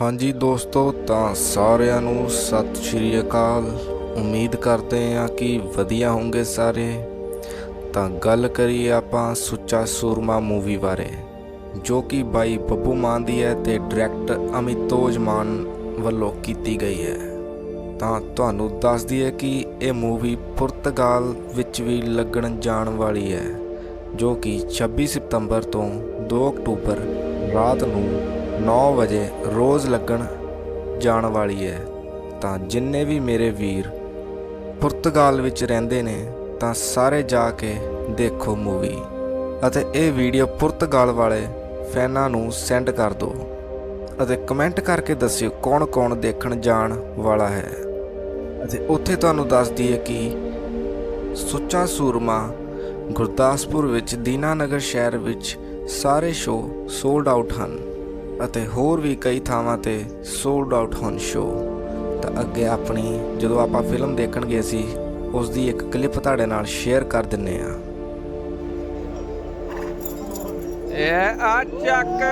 ਹਾਂਜੀ ਦੋਸਤੋ, ਤਾਂ ਸਾਰਿਆਂ ਨੂੰ ਸਤਿ ਸ਼੍ਰੀ ਅਕਾਲ। ਉਮੀਦ ਕਰਦੇ ਹਾਂ ਕਿ ਵਧੀਆ ਹੋਵੋਗੇ ਸਾਰੇ। ਤਾਂ ਗੱਲ ਕਰੀਏ ਆਪਾਂ ਸੁੱਚਾ ਸੂਰਮਾ ਮੂਵੀ ਬਾਰੇ, ਜੋ ਕਿ ਬਾਈ ਬੱਬੂ ਮਾਨ ਦੀ ਹੈ ਤੇ ਡਾਇਰੈਕਟਰ ਅਮਿਤੋਜ ਮਾਨ ਵੱਲੋਂ ਕੀਤੀ ਗਈ ਹੈ। ਤਾਂ ਤੁਹਾਨੂੰ ਦੱਸ ਦਈਏ ਕਿ ਇਹ ਮੂਵੀ ਪੁਰਤਗਾਲ ਵਿੱਚ ਵੀ ਲੱਗਣ ਜਾਣ ਵਾਲੀ ਹੈ, ਜੋ ਕਿ 26 ਸਤੰਬਰ ਤੋਂ 2 ਅਕਤੂਬਰ ਰਾਤ ਨੂੰ 9 ਵਜੇ ਰੋਜ਼ ਲੱਗਣ ਜਾਣ ਵਾਲੀ ਹੈ, ਤਾਂ ਜਿੰਨੇ ਵੀ ਮੇਰੇ ਵੀਰ ਪੁਰਤਗਾਲ ਵਿੱਚ ਰਹਿੰਦੇ ਨੇ, ਤਾਂ ਸਾਰੇ ਜਾ ਕੇ ਦੇਖੋ ਮੂਵੀ ਅਤੇ ਇਹ ਵੀਡੀਓ ਪੁਰਤਗਾਲ ਵਾਲੇ ਫੈਨਾਂ ਨੂੰ ਸੈਂਡ ਕਰ ਦਿਓ ਅਤੇ ਕਮੈਂਟ ਕਰਕੇ ਦੱਸਿਓ ਕੌਣ-ਕੌਣ ਦੇਖਣ ਜਾਣ ਵਾਲਾ ਹੈ। ਅਤੇ ਉੱਥੇ ਤੁਹਾਨੂੰ ਦੱਸ ਦਈਏ ਕਿ ਸੁੱਚਾ ਸੂਰਮਾ ਗੁਰਦਾਸਪੁਰ ਵਿੱਚ ਦੀਨਾਨਗਰ ਸ਼ਹਿਰ ਵਿੱਚ ਸਾਰੇ ਸ਼ੋਅ ਸੋਲਡ ਆਊਟ ਹਨ। ਅਤੇ ਹੋਰ ਵੀ ਕਈ ਥਾਵਾਂ ਤੇ ਸੋਲਡ ਆਊਟ ਹੋਣ ਸ਼ੋਅ ਤਾਂ ਅੱਗੇ ਆਪਣੀ, ਜਦੋਂ ਆਪਾਂ ਫਿਲਮ ਦੇਖਣ ਗਏ ਸੀ ਉਸ ਦੀ ਇੱਕ ਕਲਿੱਪ ਤੁਹਾਡੇ ਨਾਲ ਸ਼ੇਅਰ ਕਰ ਦਿੰਨੇ ਆ। ਇਹ ਆ ਚੱਕ।